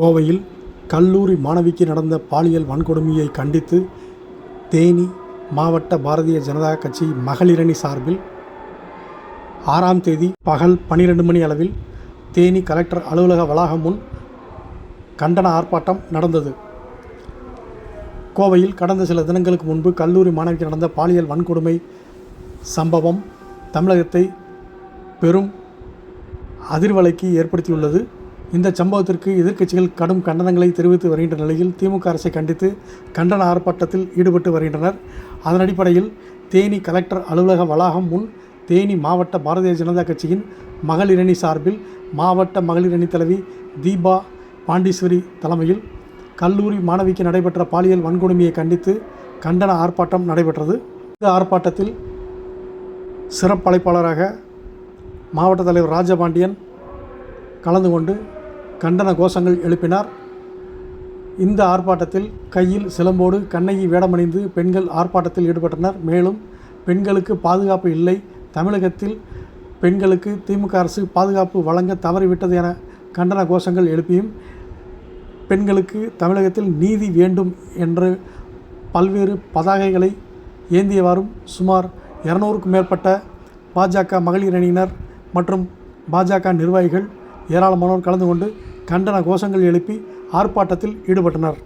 கோவையில் கல்லூரி மாணவிக்கு நடந்த பாலியல் வன்கொடுமையை கண்டித்து தேனி மாவட்ட பாரதிய ஜனதா கட்சி மகளிரணி சார்பில் ஆறாம் தேதி பகல் பன்னிரண்டு மணி அளவில் தேனி கலெக்டர் அலுவலக வளாகம் முன் கண்டன ஆர்ப்பாட்டம் நடந்தது. கோவையில் கடந்த சில தினங்களுக்கு முன்பு கல்லூரி மாணவிக்கு நடந்த பாலியல் வன்கொடுமை சம்பவம் தமிழகத்தை பெரும் அதிர்வலைக்கு ஏற்படுத்தியுள்ளது. இந்த சம்பவத்திற்கு எதிர்க்கட்சிகள் கடும் கண்டனங்களை தெரிவித்து வருகின்ற நிலையில் திமுக அரசை கண்டித்து கண்டன ஆர்ப்பாட்டத்தில் ஈடுபட்டு வருகின்றனர். அதன் அடிப்படையில் தேனி கலெக்டர் அலுவலக வளாகம் முன் தேனி மாவட்ட பாரதிய ஜனதா கட்சியின் மகளிரணி சார்பில் மாவட்ட மகளிரணி தலைவி தீபா பாண்டீஸ்வரி தலைமையில் கல்லூரி மாணவிக்கு நடைபெற்ற பாலியல் வன்கொடுமையை கண்டித்து கண்டன ஆர்ப்பாட்டம் நடைபெற்றது. இந்த ஆர்ப்பாட்டத்தில் சிறப்பழைப்பாளராக மாவட்ட தலைவர் ராஜபாண்டியன் கலந்து கொண்டு கண்டன கோஷங்கள் எழுப்பினார். இந்த ஆர்ப்பாட்டத்தில் கையில் சிலம்போடு கண்ணகி வேடமணிந்து பெண்கள் ஆர்ப்பாட்டத்தில் ஈடுபட்டனர். மேலும் பெண்களுக்கு பாதுகாப்பு இல்லை. தமிழகத்தில் பெண்களுக்கு திமுக அரசு பாதுகாப்பு வழங்க தவறிவிட்டது என கண்டன கோஷங்கள் எழுப்பியும் பெண்களுக்கு தமிழகத்தில் நீதி வேண்டும் என்று பல்வேறு பதாகைகளை ஏந்தியவாறும் சுமார் இரநூறுக்கும் மேற்பட்ட பாஜக மகளிர் அணியினர் மற்றும் பாஜக நிர்வாகிகள் ஏராளமானோர் கலந்து கொண்டு கண்டன கோஷங்கள் எழுப்பி ஆர்ப்பாட்டத்தில் ஈடுபட்டனர்.